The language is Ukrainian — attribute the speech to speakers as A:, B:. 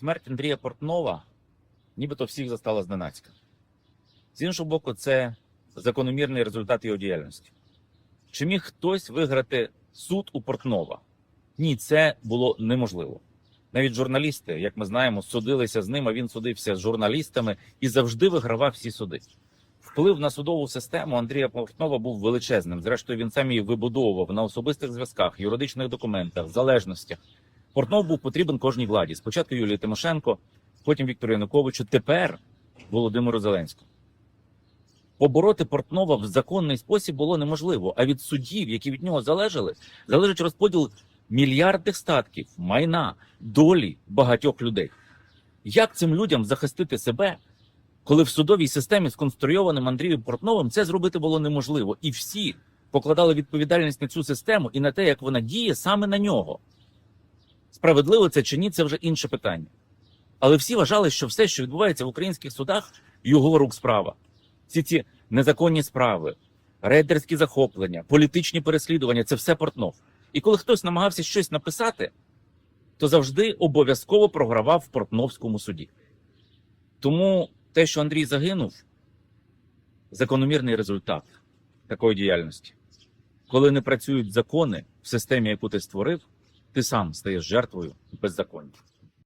A: Смерть Андрія Портнова нібито всіх застала зненацька. З іншого боку, це закономірний результат його діяльності. Чи міг хтось виграти суд у Портнова? Ні, це було неможливо. Навіть журналісти, як ми знаємо, судилися з ним, а він судився з журналістами і завжди вигравав всі суди. Вплив на судову систему Андрія Портнова був величезним. Зрештою, він сам її вибудовував на особистих зв'язках, юридичних документах, залежностях. Портнов був потрібен кожній владі. Спочатку Юлії Тимошенко, потім Віктору Януковичу, тепер Володимиру Зеленському. Побороти Портнова в законний спосіб було неможливо. А від суддів, які від нього залежали, залежить розподіл мільярдних статків, майна, долі багатьох людей. Як цим людям захистити себе, коли в судовій системі, сконструйованим Андрієм Портновим, це зробити було неможливо, і всі покладали відповідальність на цю систему і на те, як вона діє саме на нього. Справедливо це чи ні, це вже інше питання. Але всі вважали, що все, що відбувається в українських судах, його рук справа. Всі ці незаконні справи, рейдерські захоплення, політичні переслідування це все Портнов. І коли хтось намагався щось написати, то завжди обов'язково програвав в Портновському суді. Тому те, що Андрій загинув, закономірний результат такої діяльності. Коли не працюють закони в системі, яку ти створив, ти сам стаєш жертвою беззаконня.